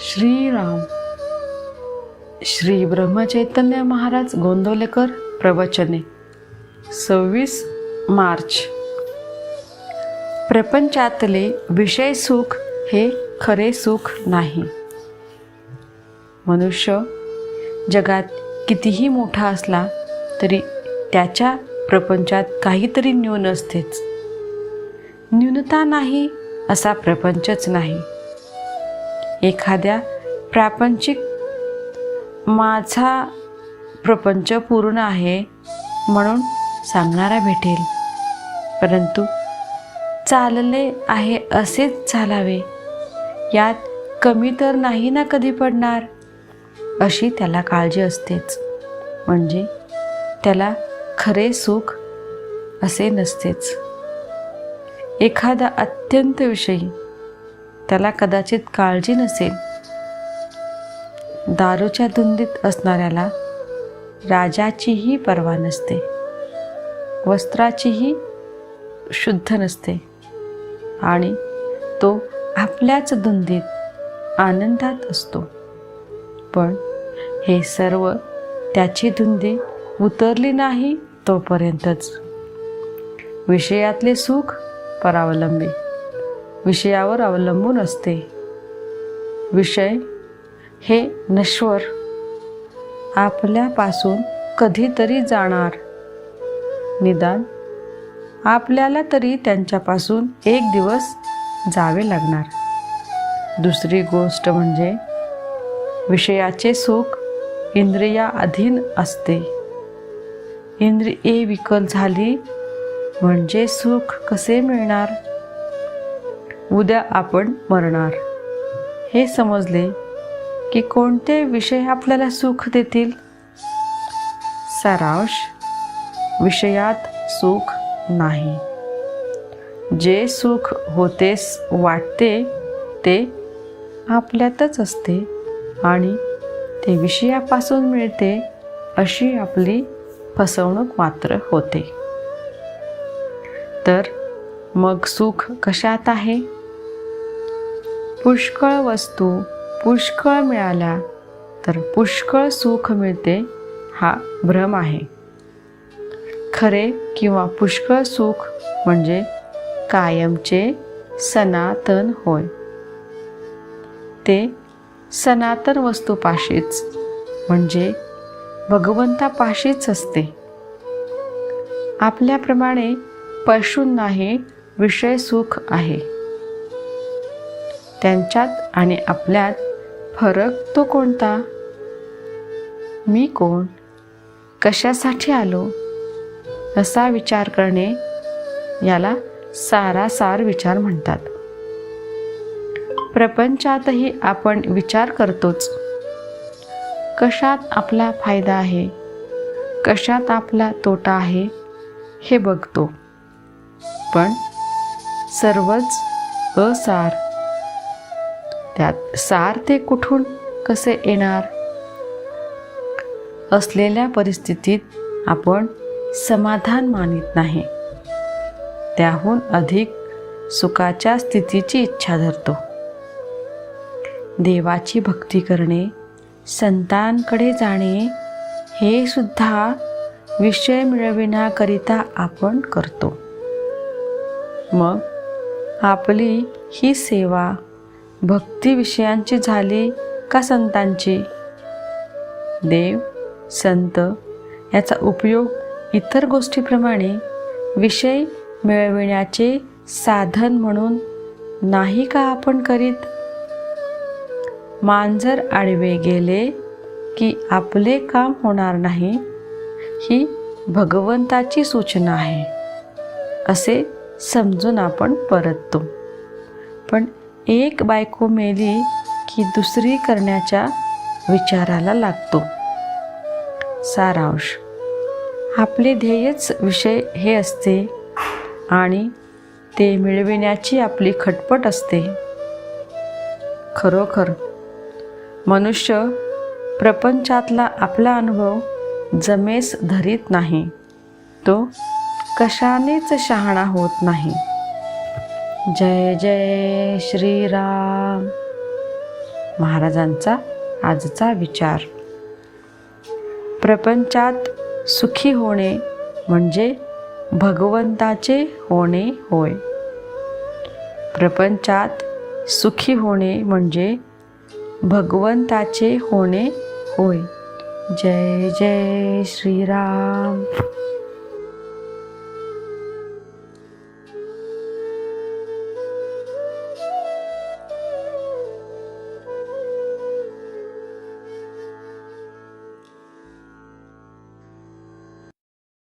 श्रीराम. श्री ब्रह्मचैतन्य महाराज गोंदवलेकर प्रवचने. सव्वीस मार्च. प्रपंचातले विषय सुख हे खरे सुख नाही. मनुष्य जगात कितीही मोठा असला तरी त्याच्या प्रपंचात काहीतरी न्यून असतेच. न्यूनता नाही असा प्रपंचच नाही. एखाद्या प्रापंचिक माझा प्रपंच पूर्ण आहे म्हणून सांगणारा भेटेल. परंतु चालले आहे असेच चालावे. यात कमी तर नाही ना कधी पडणार? अशी त्याला काळजी असतेच. म्हणजे त्याला खरे सुख असे नसतेच. एखादा अत्यंत विषयी त्याला कदाचित काळजी नसेल. दारूच्या धुंदीत असणाऱ्याला राजाचीही पर्वा नसते. वस्त्राचीही शुद्ध नसते. आणि तो आपल्याच धुंदीत आनंदात असतो. पण हे सर्व त्याची धुंदी उतरली नाही तोपर्यंतच. विषयातले सुख परावलंबी. विषयावर अवलंबून असते. विषय हे नश्वर. आपल्यापासून कधीतरी जाणार. निदान आपल्याला तरी त्यांच्यापासून एक दिवस जावे लागणार. दुसरी गोष्ट म्हणजे विषयाचे सुख इंद्रिया अधीन असते. इंद्रिये विकल झाली म्हणजे सुख कसे मिळणार? उद्या आपण मरणार. हे समजले की कोणते विषय आपल्याला सुख देतील? सारांश विषयात सुख नाही. जे सुख होतेस वाटते ते आपल्यातच असते आणि ते विषयापासून मिळते अशी आपली फसवणूक मात्र होते. तर मग सुख कशात आहे? पुष्कळ वस्तू पुष्कळ मिळाल्या तर पुष्कळ सुख मिळते हा भ्रम आहे. खरे किंवा पुष्कळ सुख म्हणजे कायमचे सनातन होय. ते सनातन वस्तूपाशीच म्हणजे भगवंतापाशीच असते. आपल्याप्रमाणे पशूंनाही विषय सुख आहे. त्यांच्यात आणि आपल्यात फरक तो कोणता? मी कोण? कशासाठी आलो? असा विचार करणे याला सारासार विचार म्हणतात. प्रपंचातही आपण विचार करतोच. कशात आपला फायदा आहे? कशात आपला तोटा आहे? हे बघतो. पण सर्वच असार. त्यात सार ते कुठून कसे येणार? असलेल्या परिस्थितीत आपण समाधान मानित नाही. त्याहून अधिक सुखाच्या स्थितीची इच्छा धरतो. देवाची भक्ती करणे संतांकडे जाणे हे सुद्धा विषय मिळविण्याकरिता आपण करतो. मग आपली ही सेवा भक्ती विषयांची झाली का संतांची? देव संत याचा उपयोग इतर गोष्टीप्रमाणे विषय मिळविण्याचे साधन म्हणून नाही का आपण करीत? मांजर आडवे गेले की आपले काम होणार नाही ही भगवंताची सूचना आहे असे समजून आपण परततो. पण एक बायको मेली की दुसरी करण्याच्या विचाराला लागतो. सारांश. आपले ध्येयच विषय हे असते आणि ते मिळविण्याची आपली खटपट असते. खरोखर मनुष्य प्रपंचातला आपला अनुभव जमेस धरीत नाही. तो कशानेच शहाणा होत नाही. जय जय श्रीराम. महाराजांचा आजचा विचार. प्रपंचात सुखी होणे म्हणजे भगवंताचे होणे होय. प्रपंचात सुखी होणे म्हणजे भगवंताचे होणे होय. जय जय श्रीराम.